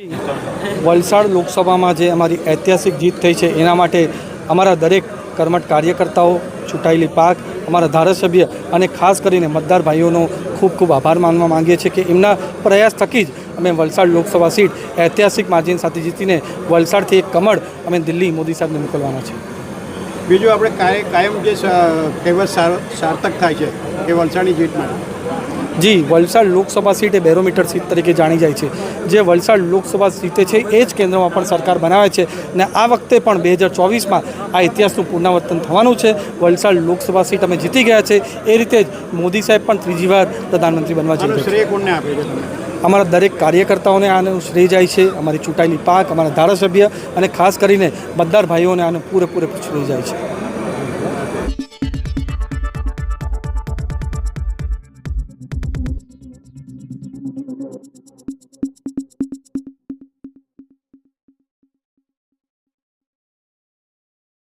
વલસાડ લોકસભામાં જે અમારી ઐતિહાસિક જીત થઈ છે, એના માટે અમારા દરેક કર્મઠ કાર્યકર્તાઓ, ચૂંટાયેલી પાક, અમારા ધારાસભ્ય અને ખાસ કરીને મતદાર ભાઈઓનો ખૂબ ખૂબ આભાર માનવા માંગીએ છીએ કે એમના પ્રયાસ થકી જ અમે વલસાડ લોકસભા સીટ ઐતિહાસિક માર્જિન સાથે જીતીને વલસાડથી એક કમળ અમે દિલ્હી મોદી સાહેબને મોકલવાના છે બીજું આપણે કાય કાયમ જે કહેવત સાર્થક થાય છે એ વલસાડની જીત માટે. જી વલસાડ લોકસભા સીટ એ બેરોમીટર સીટ તરીકે જાણી જાય છે. જે વલસાડ લોકસભા સીટે છે એ જ કેન્દ્રમાં પણ સરકાર બનાવે છે અને આ વખતે પણ બે હજાર ચોવીસમાં આ ઇતિહાસનું પુનરાવર્તન થવાનું છે. વલસાડ લોકસભા સીટ અમે જીતી ગયા છે. એ રીતે જ મોદી સાહેબ પણ ત્રીજી વાર પ્રધાનમંત્રી બનવા જઈ રહ્યા છે. અમારા દરેક કાર્યકર્તાઓને આનું શ્રેય જાય છે. અમારી ચૂંટાયેલી પાક અમારા ધારાસભ્ય અને ખાસ કરીને મતદાર ભાઈઓને આનું પૂરેપૂરે શ્રેય જાય છે.